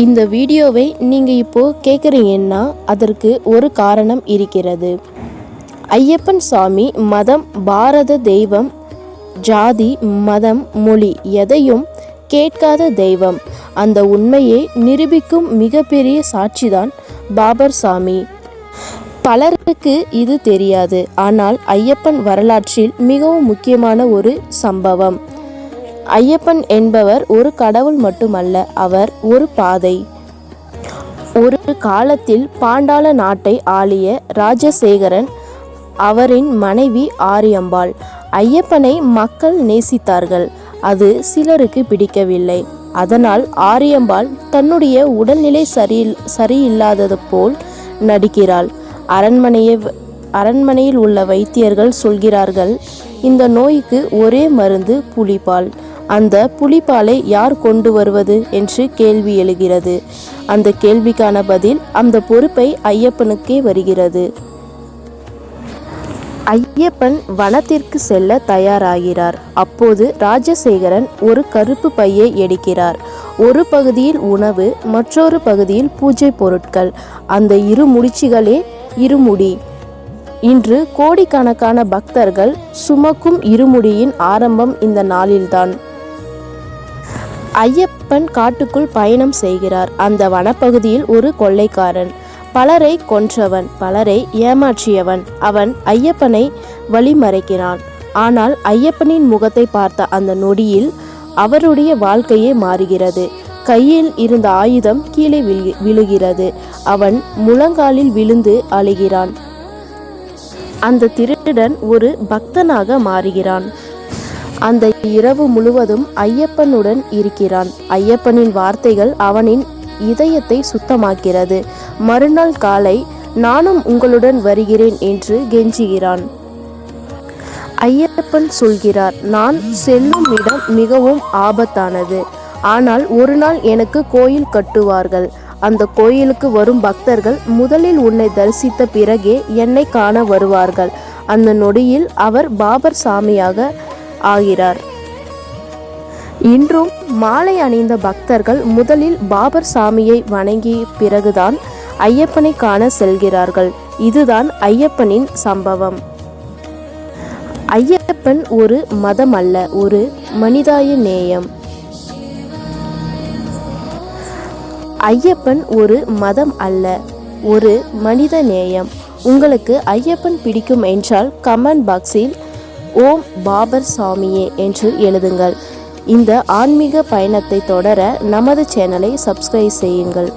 இந்த வீடியோவை நீங்கள் இப்போது கேட்குறீங்கன்னா அதற்கு ஒரு காரணம் இருக்கிறது. ஐயப்பன் சாமி மதம் பாரத தெய்வம் ஜாதி மதம் மொழி எதையும் கேட்காத தெய்வம். அந்த உண்மையை நிரூபிக்கும் மிகப்பெரிய சாட்சிதான் பாபர் சாமி. பலருக்கு இது தெரியாது. ஆனால் ஐயப்பன் வரலாற்றில் மிகவும் முக்கியமான ஒரு சம்பவம். ஐயப்பன் என்பவர் ஒரு கடவுள் மட்டுமல்ல அவர் ஒரு பாதை. ஒரு காலத்தில் பாண்டாள நாட்டை ஆளிய ராஜசேகரன் அவரின் மனைவி ஆரியம்பாள். ஐயப்பனை மக்கள் நேசித்தார்கள் அது சிலருக்கு பிடிக்கவில்லை. அதனால் ஆரியம்பாள் தன்னுடைய உடல்நிலை சரியில் சரியில்லாதது போல் நடிக்கிறாள். அரண்மனையை அரண்மனையில் உள்ள வைத்தியர்கள் சொல்கிறார்கள் இந்த நோய்க்கு ஒரே மருந்து புலிப்பால். அந்த புலிப்பாலை யார் கொண்டு வருவது என்று கேள்வி எழுகிறது. அந்த கேள்விக்கான பதில் அந்த பொறுப்பை ஐயப்பனுக்கே வருகிறது. ஐயப்பன் வனத்திற்கு செல்ல தயாராகிறார். அப்போது ராஜசேகரன் ஒரு கருப்பு பையை எடுக்கிறார். ஒரு பகுதியில் உணவு மற்றொரு பகுதியில் பூஜை பொருட்கள். அந்த இரு முடிச்சுகளே இருமுடி இன்று கோடிக்கணக்கான பக்தர்கள் சுமக்கும் இருமுடியின் ஆரம்பம் இந்த நாளில்தான். ஐயப்பன் காட்டுக்குள் பயணம் செய்கிறார். அந்த வனப்பகுதியில் ஒரு கொள்ளைக்காரன். பலரை கொன்றவன் பலரை ஏமாற்றியவன். அவன் ஐயப்பனை வழிமறைக்கிறான். ஆனால் ஐயப்பனின் முகத்தை பார்த்த அந்த நொடியில் அவருடைய வாழ்க்கையே மாறுகிறது. கையில் இருந்த ஆயுதம் கீழே விழுகிறது. அவன் முழங்காலில் விழுந்து அழுகிறான். அந்த திருடன் ஒரு பக்தனாக மாறுகிறான். அந்த இரவு முழுவதும் ஐயப்பனுடன் இருக்கிறான். ஐயப்பனின் வார்த்தைகள் அவனின் இதயத்தை சுத்தமாக்கிறது. மறுநாள் காலை நானும் உங்களுடன் வருகிறேன் என்று கெஞ்சுகிறான். ஐயப்பன் சொல்கிறார் நான் செல்லும் இடம் மிகவும் ஆபத்தானது. ஆனால் ஒரு நாள் எனக்கு கோயில் கட்டுவார்கள். அந்த கோயிலுக்கு வரும் பக்தர்கள் முதலில் உன்னை தரிசித்த பிறகே என்னை காண வருவார்கள் அந்த நொடியில் அவர் பாபர் சாமியாக ஆகிறார். இன்றும் மாலை அணிந்த பக்தர்கள் முதலில் பாபர் சாமியை வணங்கிய பிறகுதான் ஐயப்பனை காண செல்கிறார்கள். இதுதான் ஐயப்பனின் சம்பவம். ஐயப்பன் ஒரு மதம் அல்ல ஒரு மனிதாய நேயம். ஐயப்பன் ஒரு மதம் அல்ல ஒரு மனித நேயம். உங்களுக்கு ஐயப்பன் பிடிக்கும் என்றால் கமெண்ட் பாக்ஸில் ஓம் பாபர் சாமியே என்று எழுதுங்கள். இந்த ஆன்மீக பயணத்தை தொடர நமது சேனலை சப்ஸ்கிரைப் செய்யுங்கள்.